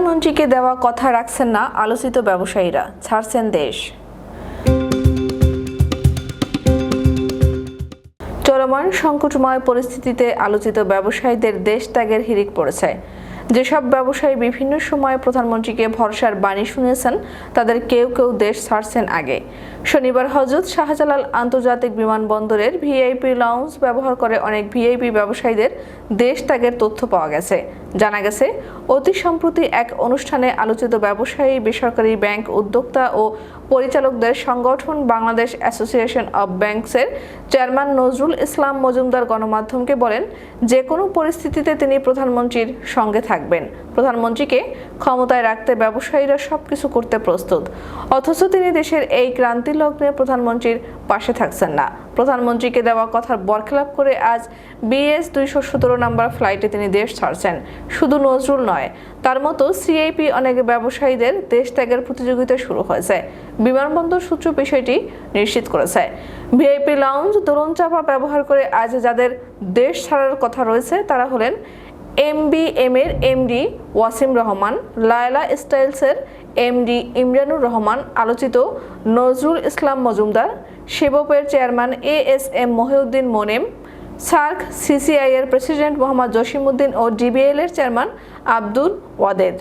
প্রধানমন্ত্রীকে দেওয়া কথা রাখছেন না আলোচিত ব্যবসায়ীরা, ছাড়ছেন দেশ। চলমান সংকটময় পরিস্থিতিতে আলোচিত ব্যবসায়ীদের দেশ ত্যাগের হিড়িক পড়েছে। যেসব ব্যবসায়ী বিভিন্ন সময়ে প্রধানমন্ত্রীকে ভরসার বাণী শুনিয়েছেন তাদের কেউ কেউ দেশ ছাড়ছেন আগে। শনিবার হজরত শাহজালাল আন্তর্জাতিক বিমানবন্দরের ভিআইপি লাউঞ্জ ব্যবহার করে অনেক ভিআইপি ব্যবসায়ীদের দেশ ত্যাগের তথ্য পাওয়া গেছে। জানা গেছে, অতি সম্প্রতি এক অনুষ্ঠানে আলোচিত ব্যবসায়ী, বেসরকারি ব্যাংক উদ্যোক্তা ও পরিচালকদের সংগঠন বাংলাদেশ অ্যাসোসিয়েশন অব ব্যাংকসের চেয়ারম্যান নজরুল ইসলাম মজুমদার গণমাধ্যমকে বলেন, যে কোনো পরিস্থিতিতে তিনি প্রধানমন্ত্রীর সঙ্গে থাকবেন প্রধানমন্ত্রীকে ক্ষমতায় রাখতে ব্যবসায়ীরা সবকিছু করতে প্রস্তুত। অথচ তিনি দেশের এই ক্রান্তি লগ্নে প্রধানমন্ত্রীর পাশে থাকছেন না। প্রধানমন্ত্রীকে দেওয়া কথার বরখেলাপ করে আজ বিএস দুইশো সতেরো নম্বর ফ্লাইটে তিনি দেশ ছাড়ছেন। শুধু নজরুল নয়, তার মতো সিআইপি অনেক ব্যবসায়ীদের দেশ ত্যাগের প্রতিযোগিতা শুরু হয়েছে। বিমানবন্দর সূত্র বিষয়টি নিশ্চিত করেছে। ভিআইপি লাউঞ্জ দোলন চাপা ব্যবহার করে আজ যাদের দেশ ছাড়ার কথা রয়েছে, তারা হলেন এমবিএম এর এমডি ওয়াসিম রহমান, লায়লা স্টাইলসের এমডি ইমরানুর রহমান, আলোচিত Nazrul Islam Majumder সেবপের chairman A S M Mohiuddin Monem, SAARC CCI এর প্রেসিডেন্ট মোহাম্মদ জসিমউদ্দিন ও ডিবিএল এর চেয়ারম্যান আব্দুল ওয়াদেদ।